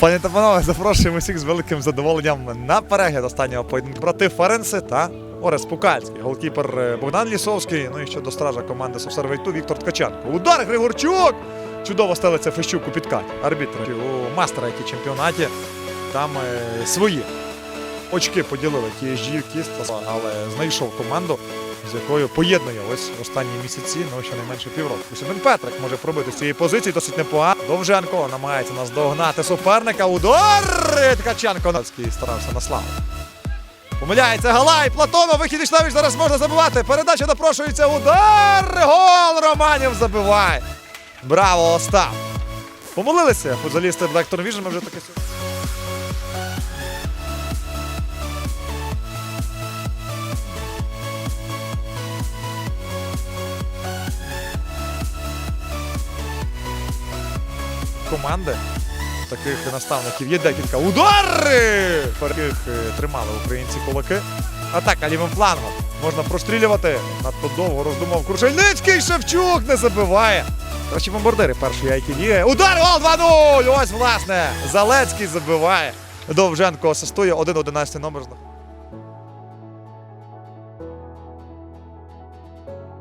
Пані та панове, запрошуємо всіх з великим задоволенням на перегляд останнього поєдинку. Брати Ференси та Орес Пукальський. Голкіпер е, Богдан Лісовський. Ну і ще до стража команди Совсервейту Віктор Ткаченко. Удар Григорчук! Чудово стелиться Фещук у підкаті. Арбітр у мастера, який чемпіонаті. Там е, свої очки поділили TSG, Кіст, але знайшов команду, з якою поєднує ось останні місяці, ну щонайменше півроку. Семен Петрик може пробити з цієї позиції досить непогано. Довженко намагається наздогнати суперника. Удар! Ткаченко Нацький старався на славу. Помиляється Галай, Платонов, вихід навіть зараз можна забивати. Передача напрошується. Удар! Гол Романів забиває. Браво, Остап! Помолилися футболісти Blackton Vision, ми вже таке команди. Таких наставників є декілька. Удари! Яких е, тримали українці кулаки. Атака лівим флангом. Можна прострілювати. Надто довго роздумав Крушельницький. Шевчук не забиває. Кращі бомбардири першої ITV. Удар! Гол 2-0! Ось, власне, Залецький забиває. Довженко асистує 1-11 номер.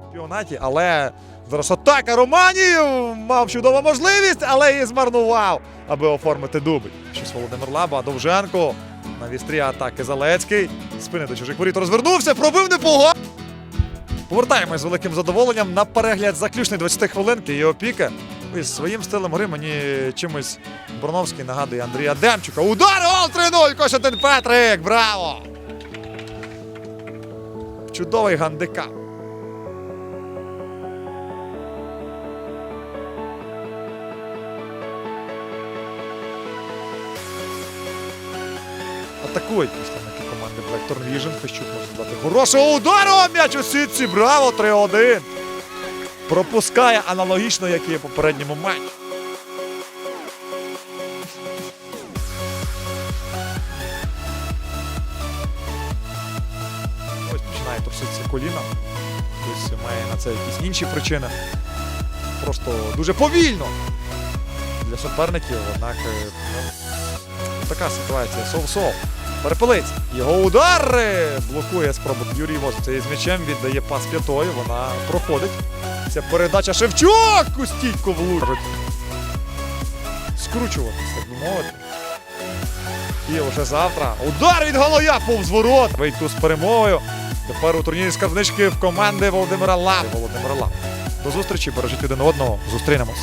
Чемпіонаті, але зараз атака Романів мав чудову можливість, але її змарнував, аби оформити дубль. Щось Володимир Лаба, Довженко. На вістрі атаки Залецький. Спини до чужих воріт розвернувся, пробив непогано. Повертаємось з великим задоволенням на перегляд заключний 20 хвилин. І опіка. Із своїм стилем гри мені чимось Броновський нагадує Андрія Демчука. Удар! Гол 3-0! Костянтин Петрик! Браво! Чудовий гандикап. Атакують представники команди Blackthorn Vision. Фещук може дати хорошого удару. М'яч у сітці. Браво! 3-1. Пропускає аналогічно, як і в попередньому матчі. Ось починає труситися коліна. Хтось має на це якісь інші причини. Просто дуже повільно для суперників, однак е, така ситуація. Сов-сов. Перепелиць. Його удар блокує спробу. Юрій Воз. Із м'ячем віддає пас п'ятою. Вона проходить. Ця передача Шевчук у стійку влучить. Скручуватись, так би мовити. І вже завтра. Удар від Голоя повз ворот. Вийду з перемогою. Тепер у турнірі скарбнички в команди Володимира Лап. Володимира Лап. До зустрічі, бережіть один одного. Зустрінемось.